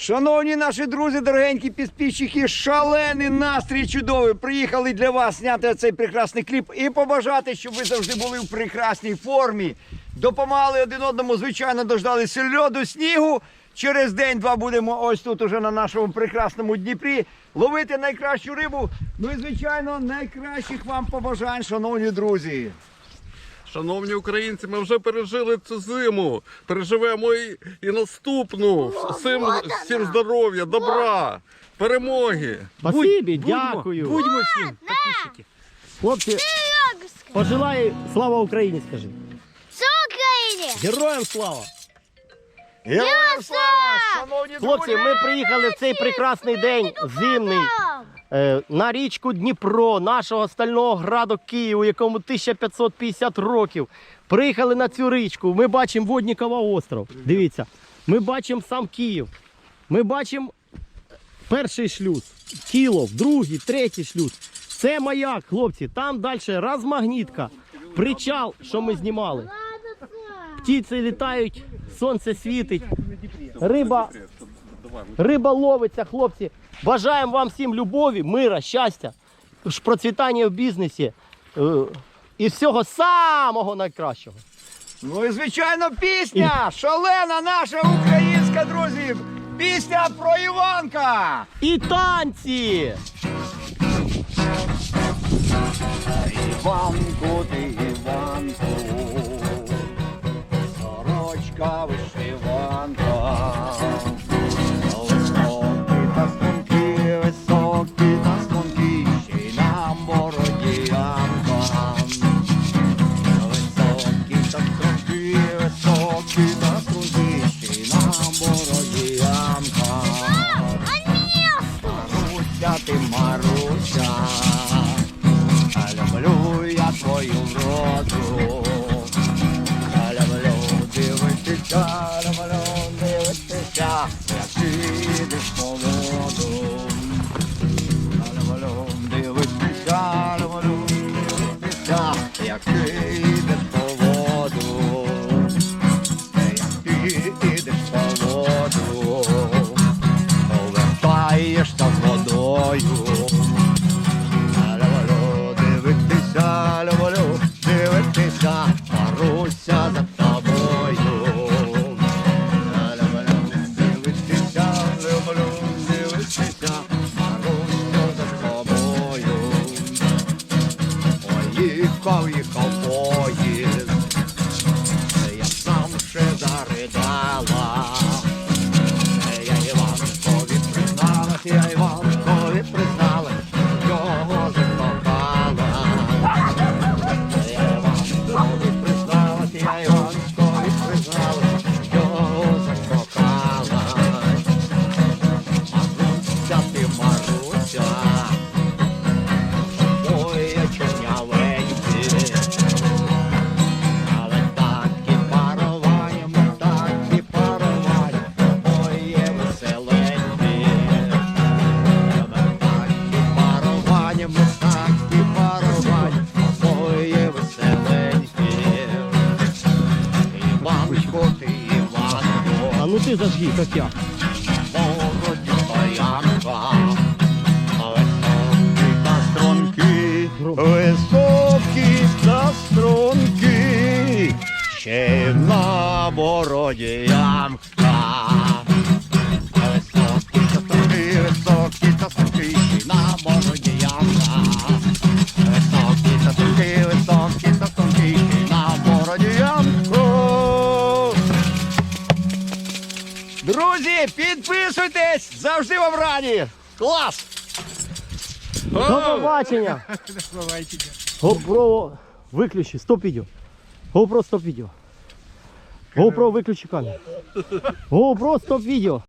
Шановні наші друзі, дорогенькі підписчики, шалений настрій чудовий. Приїхали для вас зняти цей прекрасний кліп і побажати, щоб ви завжди були в прекрасній формі. Допомагали один одному, звичайно, дождалися льоду, снігу. Через день-два будемо ось тут, уже на нашому прекрасному Дніпрі, ловити найкращу рибу. Ну і звичайно, найкращих вам побажань, шановні друзі. Шановні українці, ми вже пережили цю зиму. Переживемо і, і наступну. Всім, всім здоров'я, добра, перемоги. Спасибі, дякую. Будьмо всім підписчики. Хлопці, пожелай слава Україні, скажи. Слава Україні! Героям слава! Героям слава! Шановні Хлопці, ми приїхали в цей прекрасний день, зимний, на річку Дніпро, нашого стального граду Києву, якому 1550 років. Приїхали на цю річку. Ми бачимо Воднікова остров. Дивіться, ми бачимо сам Київ. Ми бачимо перший шлюз, Кілов, другий, третій шлюз. Це маяк, хлопці. Там далі розмагнітка, причал, що ми знімали. Птиці літають, сонце світить. Риба, риба ловиться, хлопці. Бажаємо вам всім любові, мира, щастя, процвітання в бізнесі е, і всього самого найкращого. Ну і звичайно, пісня шалена наша українська, друзі. Пісня про Іванка. І танці! Іванку, ти Іванку, сорочка вишиванка. Твою вроду. Люблю дивитися, люблю дивитися, як ти йдеш по воду. Люблю дивитися, дивитися, як ти йдеш по воду. Як ти йдеш по воду повертаєшся з водою. Їхав, їхав поїзд, я сам ще заридала. Ти зажги, як я. Високі та струнки, високі та стронки, ще на бороді ямка. Друзі, підписуйтесь! Завжди вам раді! Клас! До побачення! GoPro виключи, стоп відео. GoPro стоп відео. GoPro виключи камеру. GoPro стоп відео.